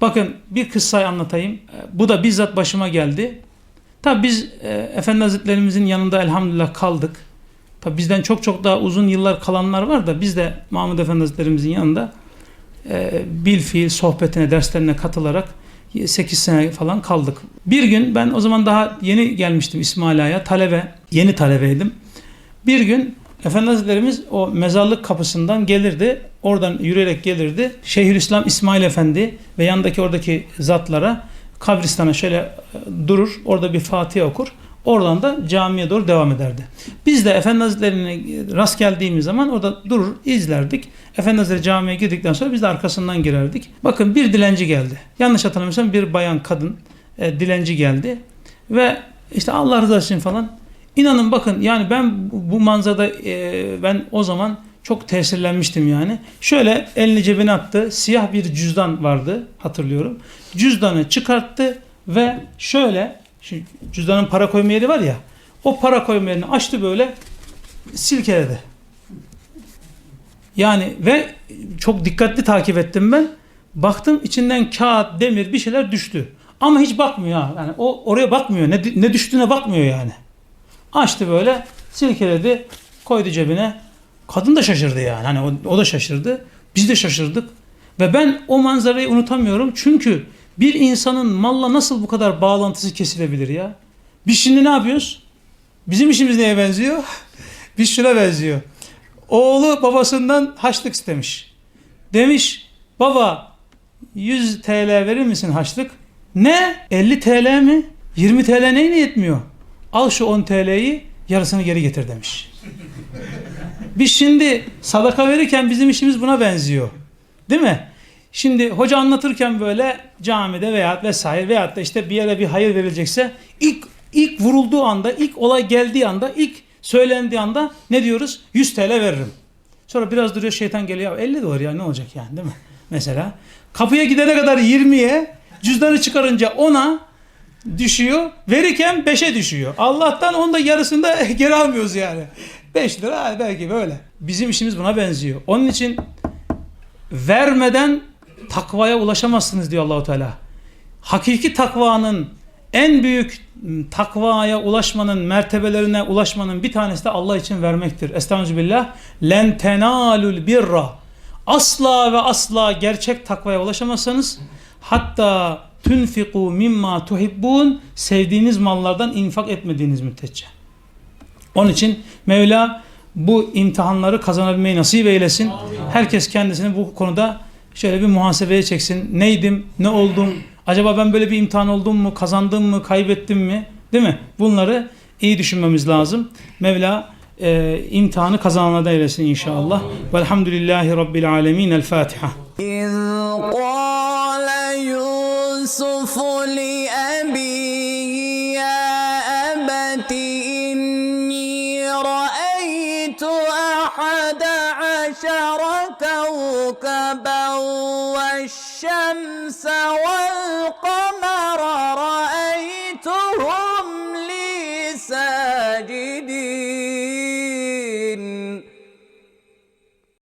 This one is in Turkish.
Bakın bir kıssayı anlatayım. E, Bu da bizzat başıma geldi. Tabi biz e, Efendi Hazretlerimizin yanında elhamdülillah kaldık. Tabi bizden çok çok daha uzun yıllar kalanlar var da biz de Mahmud Efendi Hazretlerimizin yanında e, bil fiil sohbetine, derslerine katılarak 8 sene falan kaldık. Bir gün ben o zaman daha yeni gelmiştim İsmaila'ya. Talebe, yeni talebeydim. Bir gün Efendi Hazretlerimiz o mezarlık kapısından gelirdi. Oradan yürüyerek gelirdi. Şeyhülislam İsmail Efendi ve yandaki oradaki zatlara kabristana şöyle e, durur. Orada bir Fatiha okur. Oradan da camiye doğru devam ederdi. Biz de Efendi Hazretleri'ne rast geldiğimiz zaman orada durur, izlerdik. Efendi Hazretleri camiye girdikten sonra biz de arkasından girerdik. Bakın bir dilenci geldi. Yanlış hatırlamıyorsam bir bayan kadın e, dilenci geldi. Ve işte Allah rızası için falan. İnanın bakın yani ben bu manzarada e, ben o zaman çok tesirlenmiştim yani. Şöyle elini cebine attı. Siyah bir cüzdan vardı hatırlıyorum. Cüzdanı çıkarttı ve şöyle şu cüzdanın para koyma yeri var ya. O para koyma yerini açtı böyle silkeledi. Yani ve çok dikkatli takip ettim ben. Baktım içinden kağıt, demir bir şeyler düştü. Ama hiç bakmıyor ha. Yani o oraya bakmıyor. Ne, ne düştüğüne bakmıyor yani. Açtı böyle, silkeledi, koydu cebine. Kadın da şaşırdı yani. Hani o, o da şaşırdı. Biz de şaşırdık. Ve ben o manzarayı unutamıyorum. Çünkü bir insanın malla nasıl bu kadar bağlantısı kesilebilir ya? Biz şimdi ne yapıyoruz? Bizim işimiz neye benziyor? Biz şuna benziyor. Oğlu babasından haçlık istemiş. Demiş baba 100 TL verir misin haçlık? Ne? 50 TL mi? 20 TL neyine yetmiyor? Al şu 10 TL'yi yarısını geri getir demiş. Biz şimdi sadaka verirken bizim işimiz buna benziyor. Değil mi? Şimdi hoca anlatırken böyle camide veya vesaire veyahut da işte bir yere bir hayır verilecekse ilk ilk vurulduğu anda, ilk olay geldiği anda, ilk söylendiği anda ne diyoruz? 100 TL veririm. Sonra biraz duruyor şeytan geliyor. Ya 50 dolar ya ne olacak yani değil mi? Mesela kapıya gidene kadar 20'ye, cüzdanı çıkarınca 10'a düşüyor. Verirken 5'e düşüyor. Allah'tan onun da yarısını da geri almıyoruz yani. 5 lira belki böyle. Bizim işimiz buna benziyor. Onun için vermeden takvaya ulaşamazsınız diyor Allahu Teala. Hakiki takvanın en büyük takvaya ulaşmanın, mertebelerine ulaşmanın bir tanesi de Allah için vermektir. Estağfirullah. Len tenalul birra. Asla ve asla gerçek takvaya ulaşamazsanız hatta tunfiku mimma tuhibbun sevdiğiniz mallardan infak etmediğiniz müddetçe. Onun için Mevla bu imtihanları kazanabilmeyi nasip eylesin. Herkes kendisini bu konuda şöyle bir muhasebeye çeksin. Neydim, ne oldum, acaba ben böyle bir imtihan oldum mu, kazandım mı, kaybettim mi? Değil mi? Bunları iyi düşünmemiz lazım. Mevla e, imtihanı kazananlardan eylesin inşallah. Velhamdülillahi Rabbil alemin. El Fatiha. إذ قال يوسف أحد عشر كوكبا والشمس والقمر رأيتهم لي ساجدين.